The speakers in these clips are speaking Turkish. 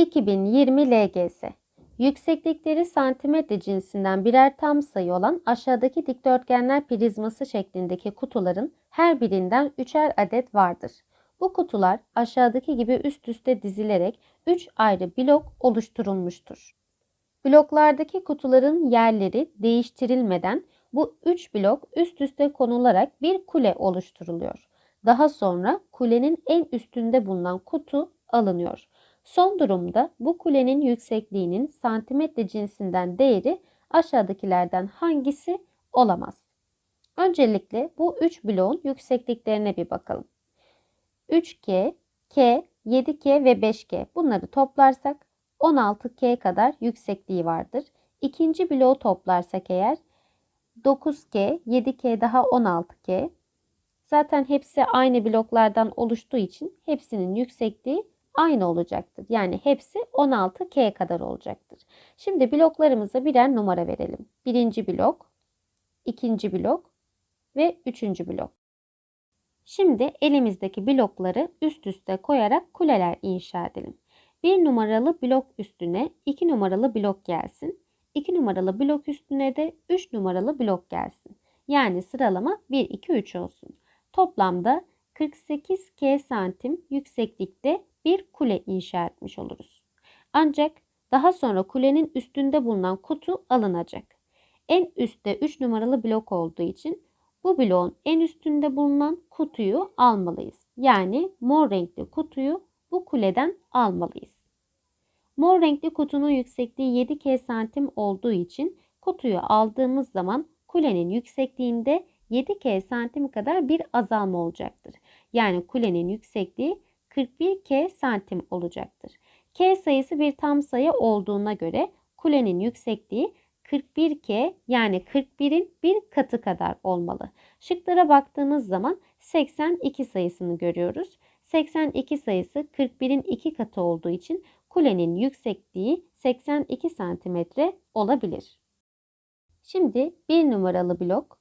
2020 LGS Yükseklikleri santimetre cinsinden birer tam sayı olan aşağıdaki dikdörtgenler prizması şeklindeki kutuların her birinden üçer adet vardır. Bu kutular aşağıdaki gibi üst üste dizilerek 3 ayrı blok oluşturulmuştur. Bloklardaki kutuların yerleri değiştirilmeden bu 3 blok üst üste konularak bir kule oluşturuluyor. Daha sonra kulenin en üstünde bulunan kutu alınıyor. Son durumda bu kulenin yüksekliğinin santimetre cinsinden değeri aşağıdakilerden hangisi olamaz? Öncelikle bu 3 bloğun yüksekliklerine bir bakalım. 3K, K, 7K ve 5K bunları toplarsak 16K kadar yüksekliği vardır. İkinci bloğu toplarsak eğer 9K, 7K daha 16K. Zaten hepsi aynı bloklardan oluştuğu için hepsinin yüksekliği aynı olacaktır. Yani hepsi 16K kadar olacaktır. Şimdi bloklarımıza birer numara verelim. Birinci blok, ikinci blok ve üçüncü blok. Şimdi elimizdeki blokları üst üste koyarak kuleler inşa edelim. Bir numaralı blok üstüne iki numaralı blok gelsin. 2 numaralı blok üstüne de 3 numaralı blok gelsin. Yani sıralama 1, 2, 3 olsun. Toplamda 48 K santim yükseklikte bir kule inşa etmiş oluruz. Ancak daha sonra kulenin üstünde bulunan kutu alınacak. En üstte 3 numaralı blok olduğu için bu bloğun en üstünde bulunan kutuyu almalıyız. Yani mor renkli kutuyu bu kuleden almalıyız. Mor renkli kutunun yüksekliği 7 K santim olduğu için kutuyu aldığımız zaman kulenin yüksekliğinde 7 K santim kadar bir azalma olacaktır. Yani kulenin yüksekliği 41 K santim olacaktır. K sayısı bir tam sayı olduğuna göre kulenin yüksekliği 41 K yani 41'in bir katı kadar olmalı. Şıklara baktığımız zaman 82 sayısını görüyoruz. 82 sayısı 41'in 2 katı olduğu için kulenin yüksekliği 82 santimetre olabilir. Şimdi 1 numaralı blok,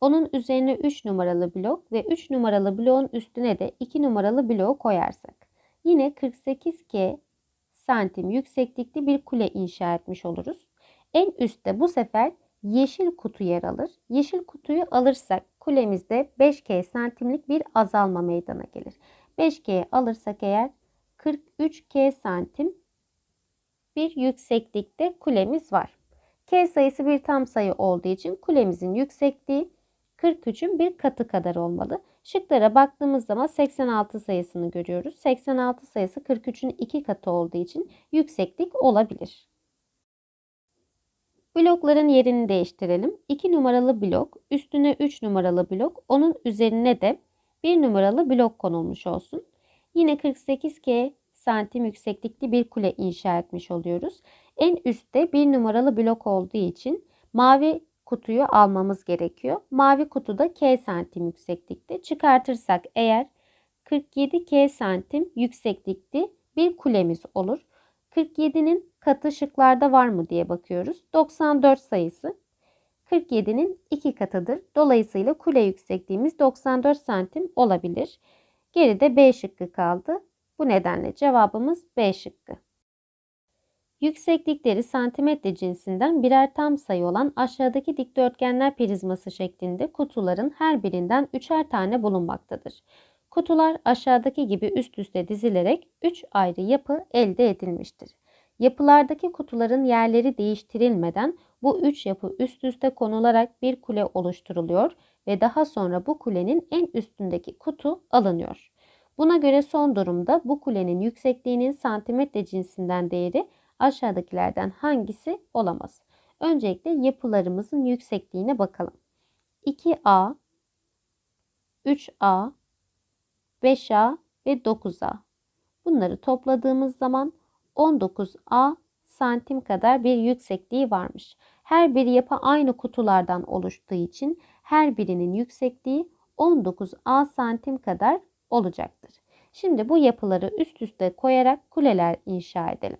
onun üzerine 3 numaralı blok ve 3 numaralı bloğun üstüne de 2 numaralı bloğu koyarsak yine 48 K santim yükseklikli bir kule inşa etmiş oluruz. En üstte bu sefer yeşil kutu yer alır. Yeşil kutuyu alırsak kulemizde 5K santimlik bir azalma meydana gelir. 5K alırsak eğer 43K santim bir yükseklikte kulemiz var. K sayısı bir tam sayı olduğu için kulemizin yüksekliği 43'ün bir katı kadar olmalı. Şıklara baktığımız zaman 86 sayısını görüyoruz. 86 sayısı 43'ün 2 katı olduğu için yükseklik olabilir. Blokların yerini değiştirelim. 2 numaralı blok, üstüne 3 numaralı blok, onun üzerine de 1 numaralı blok konulmuş olsun. Yine 48K santim yükseklikli bir kule inşa etmiş oluyoruz. En üstte 1 numaralı blok olduğu için mavi kutuyu almamız gerekiyor. Mavi kutuda K santim yükseklikte. Çıkartırsak eğer 47K santim yükseklikli bir kulemiz olur. 47'nin katı şıklarda var mı diye bakıyoruz. 94 sayısı 47'nin 2 katıdır. Dolayısıyla kule yüksekliğimiz 94 santim olabilir. Geride B şıkkı kaldı. Bu nedenle cevabımız B şıkkı. Yükseklikleri santimetre cinsinden birer tam sayı olan aşağıdaki dikdörtgenler prizması şeklinde kutuların her birinden üçer tane bulunmaktadır. Kutular aşağıdaki gibi üst üste dizilerek 3 ayrı yapı elde edilmiştir. Yapılardaki kutuların yerleri değiştirilmeden bu üç yapı üst üste konularak bir kule oluşturuluyor ve daha sonra bu kulenin en üstündeki kutu alınıyor. Buna göre son durumda bu kulenin yüksekliğinin santimetre cinsinden değeri aşağıdakilerden hangisi olamaz? Öncelikle yapılarımızın yüksekliğine bakalım. 2A, 3A, 5A ve 9A. Bunları topladığımız zaman 19A santim kadar bir yüksekliği varmış. Her bir yapı aynı kutulardan oluştuğu için her birinin yüksekliği 19A santim kadar olacaktır. Şimdi bu yapıları üst üste koyarak kuleler inşa edelim.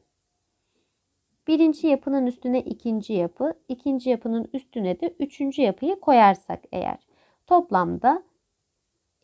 Birinci yapının üstüne ikinci yapı, ikinci yapının üstüne de üçüncü yapıyı koyarsak eğer toplamda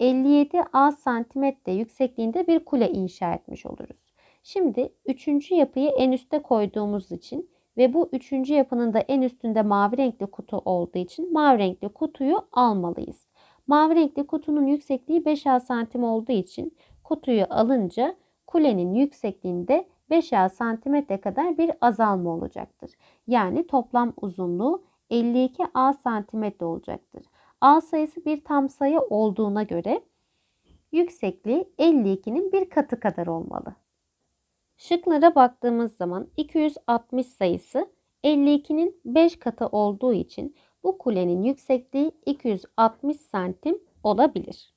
57 A santimetre yüksekliğinde bir kule inşa etmiş oluruz. Şimdi üçüncü yapıyı en üste koyduğumuz için ve bu üçüncü yapının da en üstünde mavi renkli kutu olduğu için mavi renkli kutuyu almalıyız. Mavi renkli kutunun yüksekliği 5 santim olduğu için kutuyu alınca kulenin yüksekliğinde 5 santimetre kadar bir azalma olacaktır. Yani toplam uzunluğu 52 A santimetre olacaktır. A sayısı bir tam sayı olduğuna göre yüksekliği 52'nin bir katı kadar olmalı. Şıklara baktığımız zaman 260 sayısı 52'nin 5 katı olduğu için bu kulenin yüksekliği 260 santim olabilir.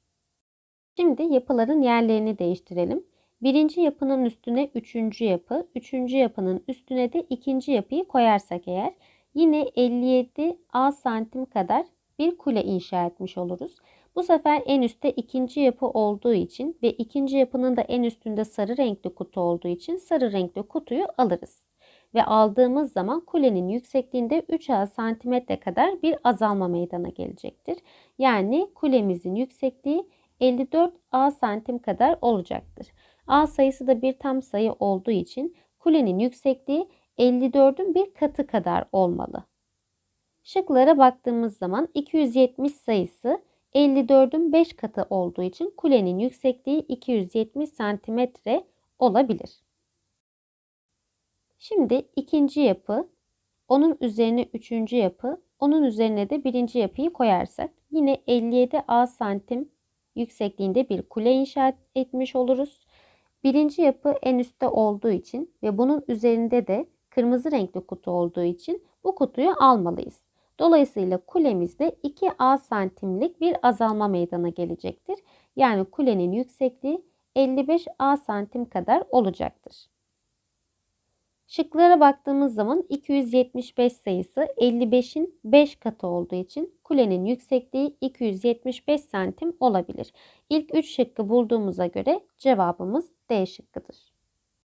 Şimdi yapıların yerlerini değiştirelim. Birinci yapının üstüne üçüncü yapı, üçüncü yapının üstüne de ikinci yapıyı koyarsak eğer yine 57 A santim kadar bir kule inşa etmiş oluruz. Bu sefer en üstte ikinci yapı olduğu için ve ikinci yapının da en üstünde sarı renkli kutu olduğu için sarı renkli kutuyu alırız. Ve aldığımız zaman kulenin yüksekliğinde 3 A santimetre kadar bir azalma meydana gelecektir. Yani kulemizin yüksekliği 54 A santim kadar olacaktır. A sayısı da bir tam sayı olduğu için kulenin yüksekliği 54'ün bir katı kadar olmalı. Şıklara baktığımız zaman 270 sayısı 54'ün 5 katı olduğu için kulenin yüksekliği 270 santimetre olabilir. Şimdi ikinci yapı, onun üzerine üçüncü yapı, onun üzerine de birinci yapıyı koyarsak yine 57 A santim yüksekliğinde bir kule inşa etmiş oluruz. Birinci yapı en üstte olduğu için ve bunun üzerinde de kırmızı renkli kutu olduğu için bu kutuyu almalıyız. Dolayısıyla kulemizde 2 A santimlik bir azalma meydana gelecektir. Yani kulenin yüksekliği 55 A santim kadar olacaktır. Şıklara baktığımız zaman 275 sayısı 55'in 5 katı olduğu için kulenin yüksekliği 275 santim olabilir. İlk 3 şıkkı bulduğumuza göre cevabımız D şıkkıdır.